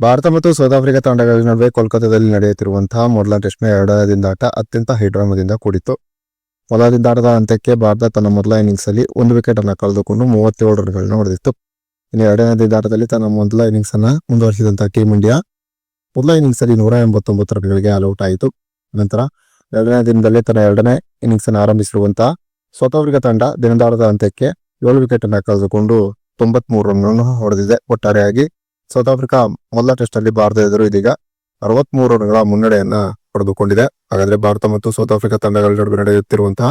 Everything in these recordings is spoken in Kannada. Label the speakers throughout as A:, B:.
A: ಭಾರತ ಮತ್ತು ಸೌತ್ ಆಫ್ರಿಕಾ ತಂಡಗಳ ನಡುವೆ ಕೋಲ್ಕತ್ತಾದಲ್ಲಿ ನಡೆಯುತ್ತಿರುವಂತಹ ಮೊದಲ ಟೆಸ್ಟ್ನ ಎರಡನೇ ದಿಂದಾಟ ಅತ್ಯಂತ ಹೈಡ್ರಾಮದಿಂದ ಕೂಡಿತ್ತು. ಮೊದಲ ದಿಂದಾಟದ ಅಂತ್ಯಕ್ಕೆ ಭಾರತ ತನ್ನ ಮೊದಲ ಇನ್ನಿಂಗ್ಸ್ ಅಲ್ಲಿ ಒಂದು ವಿಕೆಟ್ ಅನ್ನು ಕಳೆದುಕೊಂಡು ಮೂವತ್ತೇಳು ರನ್ಗಳನ್ನು ಹೊಡೆದಿತ್ತು. ಇನ್ನು ಎರಡನೇ ದಿಂದಾಟದಲ್ಲಿ ತನ್ನ ಮೊದಲ ಇನ್ನಿಂಗ್ಸ್ ಅನ್ನ ಮುಂದುವರಿಸಿದಂತಹ ಟೀಂ ಇಂಡಿಯಾ ಮೊದಲ ಇನ್ನಿಂಗ್ಸ್ ಅಲ್ಲಿ ನೂರ ಎಂಬತ್ತೊಂಬತ್ತು ರನ್ಗಳಿಗೆ ಆಲ್ಔಟ್ ಆಯಿತು. ನಂತರ ಎರಡನೇ ದಿನದಲ್ಲಿ ತನ್ನ ಎರಡನೇ ಇನ್ನಿಂಗ್ಸ್ ಅನ್ನು ಆರಂಭಿಸಿರುವಂತಹ ಸೌತ್ ಆಫ್ರಿಕಾ ತಂಡ ದಿನದಾಟದ ಅಂತ್ಯಕ್ಕೆ ಏಳು ವಿಕೆಟ್ ಅನ್ನು ಕಳೆದುಕೊಂಡು ತೊಂಬತ್ಮೂರು ರನ್ ಹೊಡೆದಿದೆ. ಒಟ್ಟಾರೆಯಾಗಿ ಸೌತ್ ಆಫ್ರಿಕಾ ಮೊದಲ ಟೆಸ್ಟ್ ಅಲ್ಲಿ ಭಾರತ ಎದುರು ಇದೀಗ ಅರವತ್ಮೂರು ರನ್ಗಳ ಮುನ್ನಡೆಯನ್ನ ಪಡೆದುಕೊಂಡಿದೆ. ಹಾಗಾದ್ರೆ ಭಾರತ ಮತ್ತು ಸೌತ್ ಆಫ್ರಿಕಾ ತಂಡಗಳ ನಡುವೆ ನಡೆಯುತ್ತಿರುವಂತಹ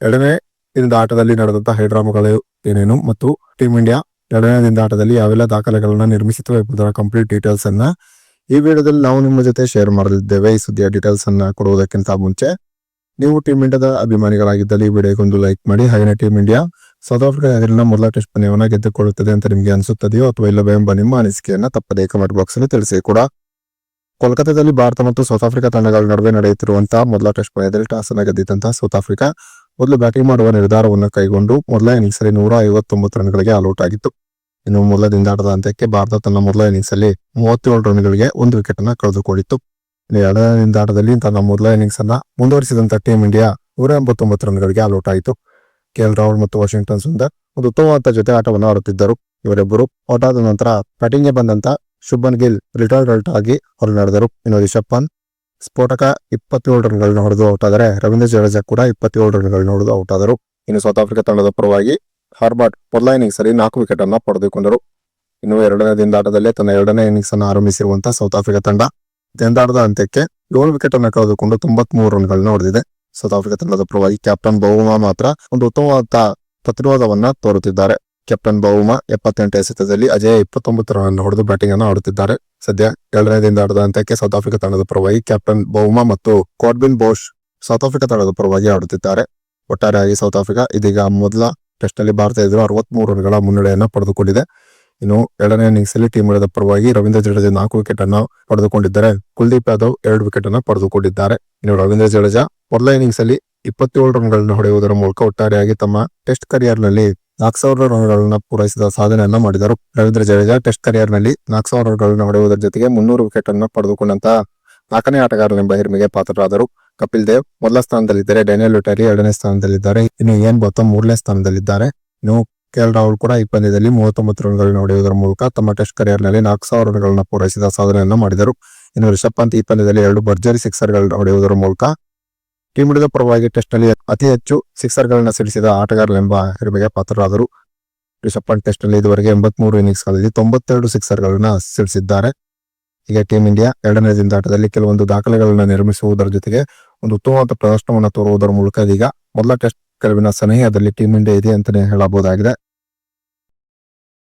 A: ಎರಡನೇ ದಿನದ ಆಟದಲ್ಲಿ ನಡೆದಂತಹ ಹೈಡ್ರಾಮಗಳು ಏನೇನು ಮತ್ತು ಟೀಂ ಇಂಡಿಯಾ ಎರಡನೇ ದಿನದ ಆಟದಲ್ಲಿ ಯಾವೆಲ್ಲ ದಾಖಲೆಗಳನ್ನ ನಿರ್ಮಿಸಿತು ಎಂಬುದರ ಕಂಪ್ಲೀಟ್ ಡೀಟೇಲ್ಸ್ ಅನ್ನ ಈ ವಿಡಿಯೋದಲ್ಲಿ ನಾವು ನಿಮ್ಮ ಜೊತೆ ಶೇರ್ ಮಾಡಲಿದ್ದೇವೆ. ಈ ಸುದ್ದಿಯ ಡೀಟೇಲ್ಸ್ ಅನ್ನ ಕೊಡುವುದಕ್ಕಿಂತ ಮುಂಚೆ ನೀವು ಟೀಂ ಇಂಡಿಯಾದ ಅಭಿಮಾನಿಗಳಾಗಿದ್ದಲ್ಲಿ ಈ ವಿಡಿಯೋಗೊಂದು ಲೈಕ್ ಮಾಡಿ. ಹಾಗೆ ಟೀಂ ಇಂಡಿಯಾ ಸೌತ್ ಆಫ್ರಿಕಾ ಎದುರಿನ ಮೊದಲ ಟೆಸ್ಟ್ ಪಂದ್ಯವನ್ನು ಗೆದ್ದುಕೊಳ್ಳುತ್ತದೆ ಅಂತ ನಿಮಗೆ ಅನಿಸುತ್ತದೆಯೋ ಅಥವಾ ಇಲ್ಲವೇ ಎಂಬ ನಿಮ್ಮ ಅನಿಸಿಕೆಯನ್ನು ತಪ್ಪದೇ ಕಮೆಂಟ್ ಬಾಕ್ಸ್ ಅಲ್ಲಿ ತಿಳಿಸಿ ಕೂಡ. ಕೋಲ್ಕತ್ತಾದಲ್ಲಿ ಭಾರತ ಮತ್ತು ಸೌತ್ ಆಫ್ರಿಕಾ ತಂಡಗಳ ನಡುವೆ ನಡೆಯುತ್ತಿರುವಂತಹ ಮೊದಲ ಟೆಸ್ಟ್ ಪಂದ್ಯದಲ್ಲಿ ಟಾಸ್ ಅನ್ನು ಗೆದ್ದಿದ್ದಂತಹ ಸೌತ್ ಆಫ್ರಿಕಾ ಮೊದಲು ಬ್ಯಾಟಿಂಗ್ ಮಾಡುವ ನಿರ್ಧಾರವನ್ನು ಕೈಗೊಂಡು ಮೊದಲ ಇನ್ನಿಂಗ್ಸ್ ಅಲ್ಲಿ ನೂರ ಐವತ್ತೊಂಬತ್ತು ರನ್ಗಳಿಗೆ ಆಲ್ಔಟ್ ಆಗಿತ್ತು. ಇನ್ನು ಮೊದಲ ದಿಂದಾಟದ ಅಂತ್ಯಕ್ಕೆ ಭಾರತ ತನ್ನ ಮೊದಲ ಇನ್ನಿಂಗ್ಸ್ ಅಲ್ಲಿ ಮೂವತ್ತೇಳು ರನ್ಗಳಿಗೆ ಒಂದು ವಿಕೆಟ್ ಅನ್ನು ಕಳೆದುಕೊಂಡಿತ್ತು. ಎರಡನೇ ದಿಂದಾಟದಲ್ಲಿ ತನ್ನ ಮೊದಲ ಇನ್ನಿಂಗ್ಸ್ ಅನ್ನ ಮುಂದುವರಿಸಿದಂತ ಟೀಂ ಇಂಡಿಯಾ ನೂರ ಎಂಬತ್ತೊಂಬತ್ತು ರನ್ಗಳಿಗೆ ಆಲ್ಔಟ್ ಆಯಿತು ಕೆ ಎಲ್ ರಾಹುಲ್ ಮತ್ತು ವಾಷಿಂಗ್ಟನ್ ಸುಂದರ್ ಒಂದು ಉತ್ತಮವಾದ ಜೊತೆ ಆಟವನ್ನು ಆಡುತ್ತಿದ್ದರು. ಇವರಿಬ್ಬರು ಔಟ್ ಆದ ನಂತರ ಬ್ಯಾಟಿಂಗ್ಗೆ ಬಂದಂತ ಶುಭನ್ ಗಿಲ್, ರಿಟೈರ್ಡ್ ಔಟ್ ಆಗಿ ಹೊರನಡೆದರು. ಇನ್ನು ರಿಷಬ್ ಸ್ಫೋಟಕ ಇಪ್ಪತ್ತೇಳು ರನ್ಗಳನ್ನು ಹೊಡೆದು ಔಟ್ ಆದರೆ ರವೀಂದ್ರ ಜಡೇಜಾ ಕೂಡ ಇಪ್ಪತ್ತೇಳು ರನ್ಗಳನ್ನು ಹೊಡೆದು ಔಟ್ ಆದರು. ಇನ್ನು ಸೌತ್ ಆಫ್ರಿಕಾ ತಂಡದ ಪರವಾಗಿ ಹಾರ್ಬರ್ಟ್ ಮೊದಲ ಇನ್ನಿಂಗ್ಸ್ ಅಲ್ಲಿ ನಾಲ್ಕು ವಿಕೆಟ್ ಅನ್ನ ಪಡೆದುಕೊಂಡರು. ಇನ್ನು ಎರಡನೇ ದಿನದಾಟದಲ್ಲೇ ತನ್ನ ಎರಡನೇ ಇನ್ನಿಂಗ್ಸ್ ಅನ್ನು ಆರಂಭಿಸಿರುವಂತಹ ಸೌತ್ ಆಫ್ರಿಕಾ ತಂಡ. ದಿನದಾಟದ ಅಂತ್ಯಕ್ಕೆ ಏಳು ವಿಕೆಟ್ ಅನ್ನು ಕಳೆದುಕೊಂಡು ತೊಂಬತ್ಮೂರು ರನ್ಗಳನ್ನು ಹೊಡೆದಿದೆ. ಸೌತ್ ಆಫ್ರಿಕಾ ತಂಡದ ಪರವಾಗಿ ಕ್ಯಾಪ್ಟನ್ ಬಹುಮಾ ಮಾತ್ರ ಒಂದು ಉತ್ತಮವಾದ ಪ್ರತಿರೋಧವನ್ನ ತೋರುತ್ತಿದ್ದಾರೆ. ಕ್ಯಾಪ್ಟನ್ ಬಹುಮಾ ಎಪ್ಪತ್ತೆಂಟು ಎಸೆತದಲ್ಲಿ ಅಜಯ್ ಇಪ್ಪತ್ತೊಂಬತ್ತು ರನ್ ಹೊಡೆದು ಬ್ಯಾಟಿಂಗ್ ಅನ್ನು ಆಡುತ್ತಿದ್ದಾರೆ. ಸದ್ಯ ಎರಡನೇ ದಿಂದಾಟದ ಅಂತ್ಯಕ್ಕೆ ಸೌತ್ ಆಫ್ರಿಕಾ ತಂಡದ ಪರವಾಗಿ ಕ್ಯಾಪ್ಟನ್ ಬಹುಮಾ ಮತ್ತು ಕಾರ್ಬಿನ್ ಬೋಶ್ ಸೌತ್ ಆಫ್ರಿಕಾ ತಂಡದ ಪರವಾಗಿ ಆಡುತ್ತಿದ್ದಾರೆ. ಒಟ್ಟಾರೆಯಾಗಿ ಸೌತ್ ಆಫ್ರಿಕಾ ಇದೀಗ ಮೊದಲ ಟೆಸ್ಟ್ನಲ್ಲಿ ಭಾರತ ಎದುರು ಅರವತ್ಮೂರು ರನ್ಗಳ ಮುನ್ನಡೆಯನ್ನು ಪಡೆದುಕೊಂಡಿದೆ. ಇನ್ನು ಎರಡನೇ ಇನ್ನಿಂಗ್ಸ್ ಅಲ್ಲಿ ಟೀಮ್ ಇಂಡಿಯಾದ ಪರವಾಗಿ ರವೀಂದ್ರ ಜಡೇಜಾ ನಾಲ್ಕು ವಿಕೆಟ್ ಅನ್ನು ಪಡೆದುಕೊಂಡಿದ್ದಾರೆ. ಕುಲ್ದೀಪ್ ಯಾದವ್ ಎರಡು ವಿಕೆಟ್ ಅನ್ನು ಪಡೆದುಕೊಂಡಿದ್ದಾರೆ. ಇನ್ನು ರವೀಂದ್ರ ಜಡೇಜಾ ಮೊದಲ ಇನ್ನಿಂಗ್ಸ್ ಅಲ್ಲಿ ಇಪ್ಪತ್ತೇಳು ರನ್ಗಳನ್ನು ಹೊಡೆಯುವುದರ ಮೂಲಕ ಒಟ್ಟಾರೆಯಾಗಿ ತಮ್ಮ ಟೆಸ್ಟ್ ಕರಿಯರ್ನಲ್ಲಿ ನಾಲ್ಕು ಸಾವಿರ ರನ್ಗಳನ್ನ ಪೂರೈಸಿದ ಸಾಧನೆಯನ್ನ ಮಾಡಿದರು. ರವೀಂದ್ರ ಜಡೇಜಾ ಟೆಸ್ಟ್ ಕರಿಯರ್ನಲ್ಲಿ ನಾಲ್ಕು ಸಾವಿರ ರನ್ ಗಳನ್ನ ಹೊಡೆಯುವುದರ ಜೊತೆಗೆ ಮುನ್ನೂರು ವಿಕೆಟ್ ಅನ್ನು ಪಡೆದುಕೊಂಡಂತಹ ನಾಲ್ಕನೇ ಆಟಗಾರನೆಂಬ ಹಿರಿಮೆಗೆ ಪಾತ್ರರಾದರು. ಕಪಿಲ್ ದೇವ್ ಮೊದಲ ಸ್ಥಾನದಲ್ಲಿದ್ದಾರೆ ಡ್ಯಾನಿಯಲ್ ಲುಟಾರಿ ಎರಡನೇ ಸ್ಥಾನದಲ್ಲಿದ್ದಾರೆ. ಇನ್ನು ಏನ್ ಬೌತಮ್ ಮೂರನೇ ಸ್ಥಾನದಲ್ಲಿದ್ದಾರೆ. ಇನ್ನು ಕೆ ಎಲ್ ರಾಹುಲ್ ಕೂಡ ಈ ಪಂದ್ಯದಲ್ಲಿ ಮೂವತ್ತೊಂಬತ್ತು ರನ್ಗಳನ್ನು ಹೊಡೆಯುವುದರ ಮೂಲಕ ತಮ್ಮ ಟೆಸ್ಟ್ ಕರಿಯರ್ನಲ್ಲಿ ನಾಲ್ಕು ಸಾವಿರ ರನ್ಗಳನ್ನ ಪೂರೈಸಿದ ಸಾಧನೆಯನ್ನು ಮಾಡಿದರು. ಇನ್ನು ರಿಷಬ್ ಪಂತ್ ಈ ಪಂದ್ಯದಲ್ಲಿ ಎರಡು ಭರ್ಜರಿ ಸಿಕ್ಸರ್ಗಳನ್ನು ಹೊಡೆಯುವುದರ ಮೂಲಕ ಟೀಮ್ ಇಂಡಿಯಾದ ಪರವಾಗಿ ಟೆಸ್ಟ್ನಲ್ಲಿ ಅತಿ ಹೆಚ್ಚು ಸಿಕ್ಸರ್ಗಳನ್ನು ಸಿಡಿಸಿದ ಆಟಗಾರರೆಂಬ ಹಿರಿಮೆಗೆ ಪಾತ್ರರಾದರು. ರಿಷಬ್ ಪಂತ್ ಟೆಸ್ಟ್ನಲ್ಲಿ ಇದುವರೆಗೆ ಎಂಬತ್ಮೂರು ಇನ್ನಿಂಗ್ಸ್ಗಳಲ್ಲಿ ತೊಂಬತ್ತೆರಡು ಸಿಕ್ಸರ್ಗಳನ್ನು ಸಿಡಿಸಿದ್ದಾರೆ. ಈಗ ಟೀಮ್ ಇಂಡಿಯಾ ಎರಡನೇ ದಿಂದಾಟದಲ್ಲಿ ಕೆಲವೊಂದು ದಾಖಲೆಗಳನ್ನು ನಿರ್ಮಿಸುವುದರ ಜೊತೆಗೆ ಒಂದು ಉತ್ತಮವಾದ ಪ್ರದರ್ಶನವನ್ನು ತೋರುವುದರ ಮೂಲಕ ಇದೀಗ ಮೊದಲ ಟೆಸ್ಟ್ ಗೆಲುವಿನ ಅದರಲ್ಲಿ ಟೀಮ್ ಇಂಡಿಯಾ ಇದೆ ಅಂತಾನೆ ಹೇಳಬಹುದಾಗಿದೆ.